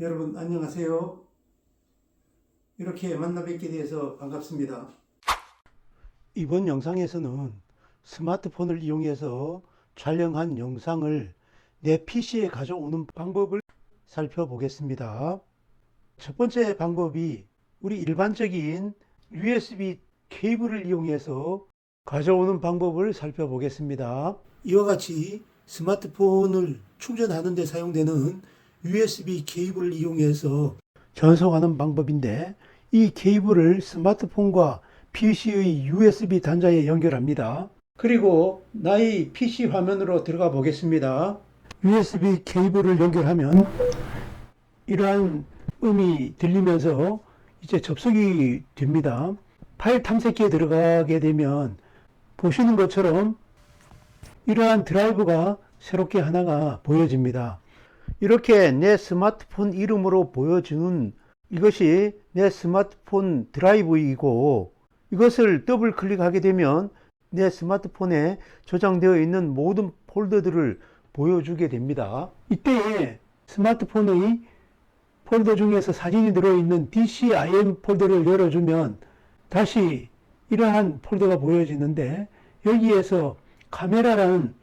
여러분 안녕하세요. 이렇게 만나 뵙게 되어서 반갑습니다. 이번 영상에서는 스마트폰을 이용해서 촬영한 영상을 내 PC에 가져오는 방법을 살펴보겠습니다. 첫 번째 방법이 우리 일반적인 USB 케이블을 이용해서 가져오는 방법을 살펴보겠습니다. 이와 같이 스마트폰을 충전하는 데 사용되는 USB 케이블을 이용해서 전송하는 방법인데 이 케이블을 스마트폰과 PC의 USB 단자에 연결합니다. 그리고 나의 PC 화면으로 들어가 보겠습니다. USB 케이블을 연결하면 이러한 음이 들리면서 이제 접속이 됩니다. 파일 탐색기에 들어가게 되면 보시는 것처럼 이러한 드라이브가 새롭게 하나가 보여집니다. 이렇게 내 스마트폰 이름으로 보여주는 이것이 내 스마트폰 드라이브이고 이것을 더블 클릭하게 되면 내 스마트폰에 저장되어 있는 모든 폴더들을 보여주게 됩니다. 이때 스마트폰의 폴더 중에서 사진이 들어있는 DCIM 폴더를 열어주면 다시 이러한 폴더가 보여지는데 여기에서 카메라라는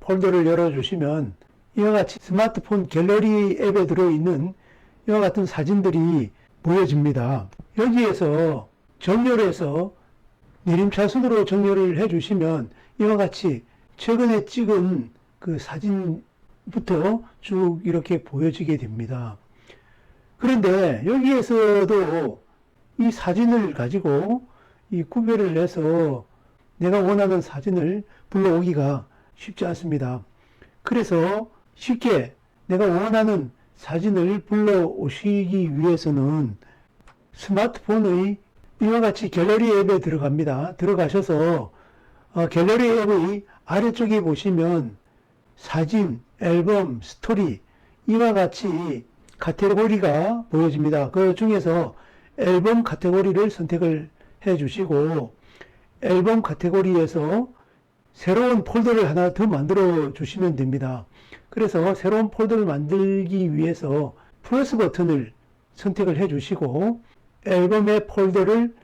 폴더를 열어주시면 이와 같이 스마트폰 갤러리 앱에 들어있는 이와 같은 사진들이 보여집니다. 여기에서 정렬해서 내림차순으로 정렬을 해주시면 이와 같이 최근에 찍은 그 사진부터 쭉 이렇게 보여지게 됩니다. 그런데 여기에서도 이 사진을 가지고 이 구별을 해서 내가 원하는 사진을 불러오기가 쉽지 않습니다. 그래서 쉽게 내가 원하는 사진을 불러오시기 위해서는 스마트폰의 이와 같이 갤러리 앱에 들어갑니다. 들어가셔서 어, 갤러리 앱의 아래쪽에 보시면 사진, 앨범, 스토리 이와 같이 카테고리가 보여집니다. 그 중에서 앨범 카테고리를 선택을 해 주시고 앨범 카테고리에서 새로운 폴더를 하나 더 만들어 주시면 됩니다. 그래서 새로운 폴더를 만들기 위해서 플러스 버튼을 선택을 해 주시고 앨범의 폴더를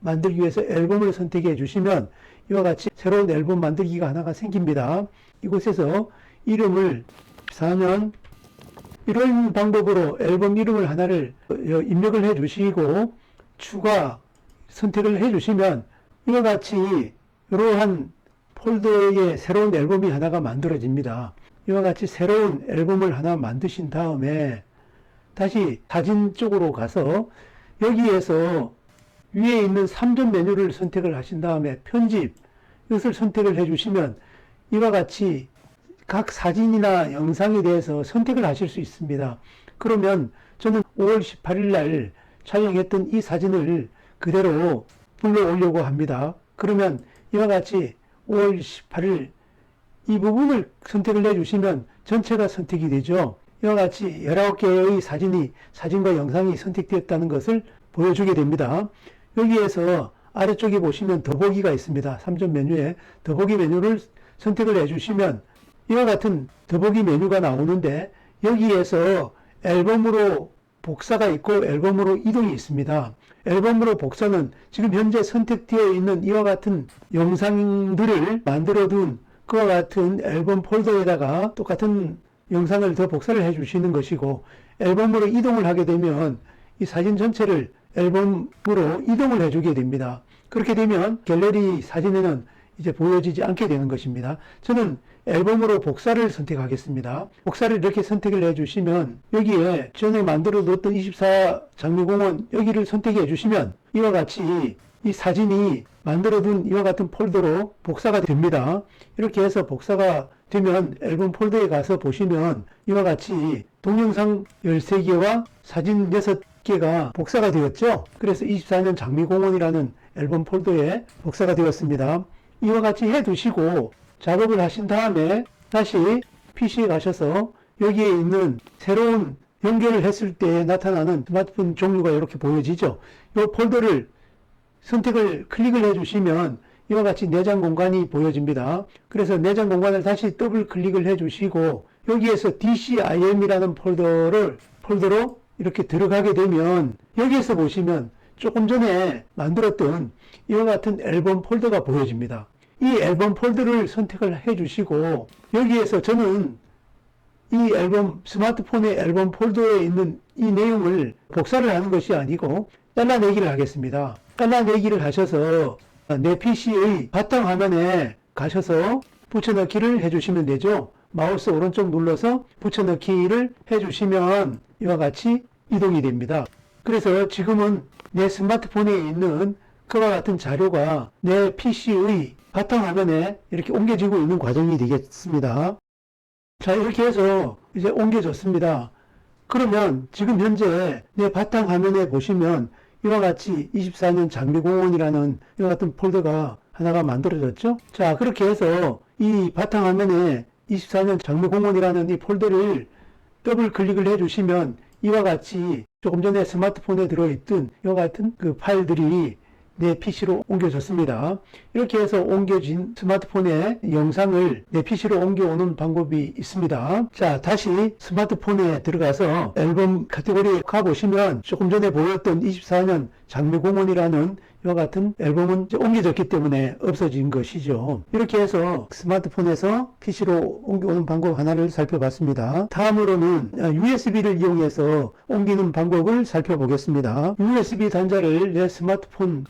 만들기 위해서 앨범을 선택해 주시면 이와 같이 새로운 앨범 만들기가 하나가 생깁니다. 이곳에서 이름을 4년 이런 방법으로 앨범 이름을 하나를 입력을 해 주시고 추가 선택을 해 주시면 이와 같이 이러한 폴더에 새로운 앨범이 하나가 만들어집니다. 이와 같이 새로운 앨범을 하나 만드신 다음에 다시 사진 쪽으로 가서 여기에서 위에 있는 3점 메뉴를 선택을 하신 다음에 편집 이것을 선택을 해 주시면 이와 같이 각 사진이나 영상에 대해서 선택을 하실 수 있습니다. 그러면 저는 5월 18일 날 촬영했던 이 사진을 그대로 불러 오려고 합니다. 그러면 이와 같이 5월 18일 이 부분을 선택을 해주시면 전체가 선택이 되죠. 이와 같이 19개의 사진이, 사진과 영상이 선택되었다는 것을 보여주게 됩니다. 여기에서 아래쪽에 보시면 더보기가 있습니다. 3점 메뉴에 더보기 메뉴를 선택을 해주시면 이와 같은 더보기 메뉴가 나오는데 여기에서 앨범으로 복사가 있고 앨범으로 이동이 있습니다. 앨범으로 복사는 지금 현재 선택되어 있는 이와 같은 영상들을 만들어 둔 그와 같은 앨범 폴더에다가 똑같은 영상을 더 복사를 해 주시는 것이고 앨범으로 이동을 하게 되면 이 사진 전체를 앨범으로 이동을 해 주게 됩니다. 그렇게 되면 갤러리 사진에는 이제 보여지지 않게 되는 것입니다. 저는 앨범으로 복사를 선택하겠습니다. 복사를 이렇게 선택을 해주시면 여기에 전에 만들어 뒀던 24 장미공원 여기를 선택해 주시면 이와 같이 이 사진이 만들어둔 이와 같은 폴더로 복사가 됩니다. 이렇게 해서 복사가 되면 앨범 폴더에 가서 보시면 이와 같이 동영상 13개와 사진 6개가 복사가 되었죠. 그래서 24년 장미공원이라는 앨범 폴더에 복사가 되었습니다. 이와 같이 해 두시고 작업을 하신 다음에 다시 PC에 가셔서 여기에 있는 새로운 연결을 했을 때 나타나는 스마트폰 종류가 이렇게 보여지죠. 이 폴더를 선택을 클릭을 해주시면 이와 같이 내장 공간이 보여집니다. 그래서 내장 공간을 다시 더블 클릭을 해주시고 여기에서 DCIM이라는 폴더를 폴더로 이렇게 들어가게 되면 여기에서 보시면 조금 전에 만들었던 이와 같은 앨범 폴더가 보여집니다. 이 앨범 폴더를 선택을 해 주시고 여기에서 저는 이 앨범 스마트폰의 앨범 폴더에 있는 이 내용을 복사를 하는 것이 아니고 잘라내기를 하겠습니다. 잘라내기를 하셔서 내 PC의 바탕화면에 가셔서 붙여넣기를 해주시면 되죠. 마우스 오른쪽 눌러서 붙여넣기를 해주시면 이와 같이 이동이 됩니다. 그래서 지금은 내 스마트폰에 있는 그와 같은 자료가 내 PC의 바탕화면에 이렇게 옮겨지고 있는 과정이 되겠습니다. 자, 이렇게 해서 이제 옮겨졌습니다. 그러면 지금 현재 내 바탕화면에 보시면 이와 같이 24년 장미공원이라는 이와 같은 폴더가 하나가 만들어졌죠. 자, 그렇게 해서 이 바탕화면에 24년 장미공원이라는 이 폴더를 더블 클릭을 해주시면 이와 같이 조금 전에 스마트폰에 들어있던 이와 같은 그 파일들이 내 PC로 옮겨졌습니다. 이렇게 해서 옮겨진 스마트폰의 영상을 내 PC로 옮겨오는 방법이 있습니다. 자, 다시 스마트폰에 들어가서 앨범 카테고리에 가보시면 조금 전에 보였던 24년 장미공원이라는 이와 같은 앨범은 옮겨졌기 때문에 없어진 것이죠. 이렇게 해서 스마트폰에서 PC로 옮겨오는 방법 하나를 살펴봤습니다. 다음으로는 USB를 이용해서 옮기는 방법을 살펴보겠습니다. USB 단자를 내 스마트폰에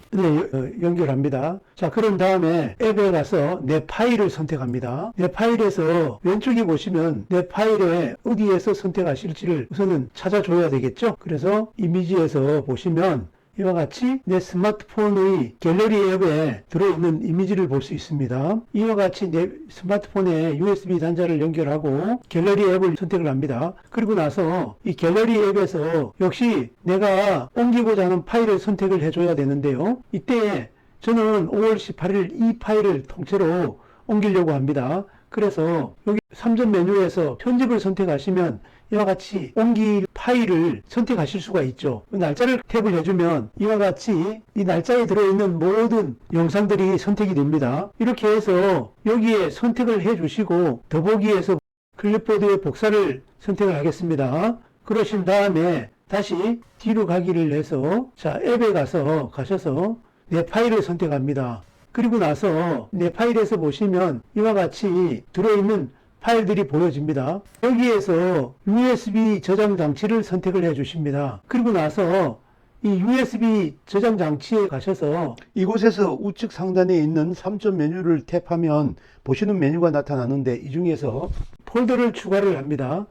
어, 연결합니다. 자, 그런 다음에 앱에 가서 내 파일을 선택합니다. 내 파일에서 왼쪽에 보시면 내 파일에 어디에서 선택하실지를 우선은 찾아줘야 되겠죠. 그래서 이미지에서 보시면 이와 같이 내 스마트폰의 갤러리 앱에 들어있는 이미지를 볼 수 있습니다. 이와 같이 내 스마트폰에 USB 단자를 연결하고 갤러리 앱을 선택을 합니다. 그리고 나서 이 갤러리 앱에서 역시 내가 옮기고자 하는 파일을 선택을 해줘야 되는데요. 이때 저는 5월 18일 이 파일을 통째로 옮기려고 합니다. 그래서 여기 3점 메뉴에서 편집을 선택하시면 이와 같이 옮길 파일을 선택하실 수가 있죠. 날짜를 탭을 해주면 이와 같이 이 날짜에 들어있는 모든 영상들이 선택이 됩니다. 이렇게 해서 여기에 선택을 해주시고 더보기에서 클립보드의 복사를 선택을 하겠습니다. 그러신 다음에 다시 뒤로 가기를 해서 자 앱에 가서 가셔서 내 파일을 선택합니다. 그리고 나서 내 파일에서 보시면 이와 같이 들어있는 파일들이 보여집니다. 여기에서 USB 저장 장치를 선택을 해 주십니다. 그리고 나서 이 USB 저장 장치에 가셔서 이곳에서 우측 상단에 있는 3점 메뉴를 탭하면 보시는 메뉴가 나타나는데 이 중에서 폴더를 추가를 합니다.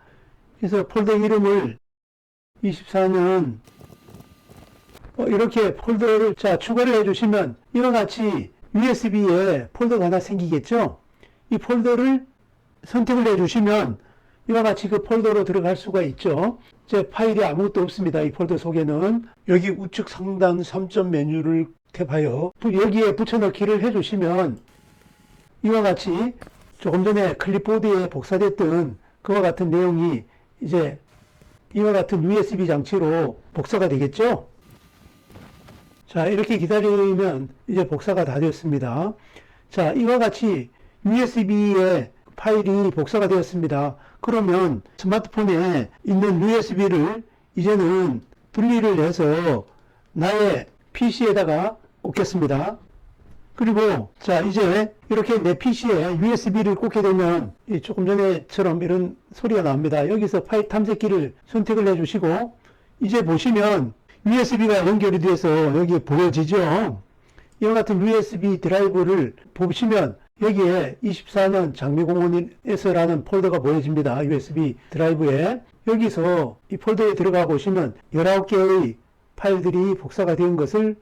그래서 폴더 이름을 24년 어, 이렇게 폴더를 자 추가를 해주시면 이와 같이 USB에 폴더가 하나 생기겠죠. 이 폴더를 선택을 해주시면 이와 같이 그 폴더로 들어갈 수가 있죠. 제 파일이 아무것도 없습니다. 이 폴더 속에는 여기 우측 상단 3점 메뉴를 탭하여 여기에 붙여넣기를 해주시면 이와 같이 조금 전에 클립보드에 복사됐던 그와 같은 내용이 이제 이와 같은 USB 장치로 복사가 되겠죠. 자, 이렇게 기다리면 이제 복사가 다 되었습니다. 자, 이와 같이 USB에 파일이 복사가 되었습니다. 그러면 스마트폰에 있는 USB를 이제는 분리를 해서 나의 PC에다가 꽂겠습니다. 그리고 자 이제 이렇게 내 PC에 USB를 꽂게 되면 이 조금 전에처럼 이런 소리가 나옵니다. 여기서 파일 탐색기를 선택을 해주시고 이제 보시면 USB가 연결이 돼서 여기에 보여지죠. 이와 같은 USB 드라이브를 보시면 여기에 24년 장미공원에서라는 폴더가 보여집니다. USB 드라이브에. 여기서 이 폴더에 들어가 보시면 19개의 파일들이 복사가 된 것을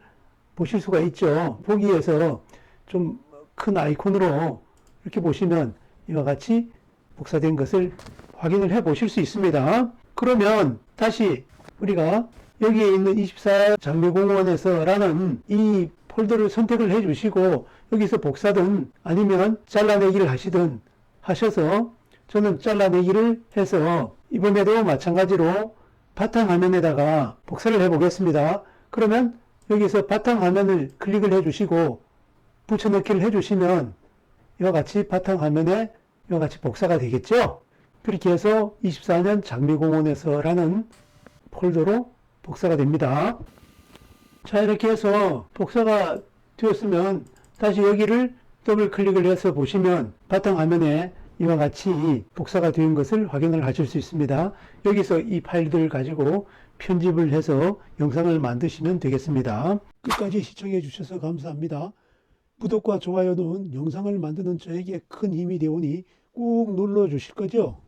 보실 수가 있죠. 보기에서 좀 큰 아이콘으로 이렇게 보시면 이와 같이 복사된 것을 확인을 해 보실 수 있습니다. 그러면 다시 우리가 여기에 있는 24 장미공원에서 라는 이 폴더를 선택을 해 주시고 여기서 복사든 아니면 잘라내기를 하시든 하셔서 저는 잘라내기를 해서 이번에도 마찬가지로 바탕화면에다가 복사를 해 보겠습니다. 그러면 여기서 바탕화면을 클릭을 해 주시고 붙여넣기를 해 주시면 이와 같이 바탕화면에 이와 같이 복사가 되겠죠. 그렇게 해서 24년 장미공원에서라는 폴더로 복사가 됩니다. 자, 이렇게 해서 복사가 되었으면 다시 여기를 더블 클릭을 해서 보시면 바탕 화면에 이와 같이 복사가 된 것을 확인을 하실 수 있습니다. 여기서 이 파일들을 가지고 편집을 해서 영상을 만드시면 되겠습니다. 끝까지 시청해 주셔서 감사합니다. 구독과 좋아요는 영상을 만드는 저에게 큰 힘이 되오니 꾹 눌러 주실 거죠?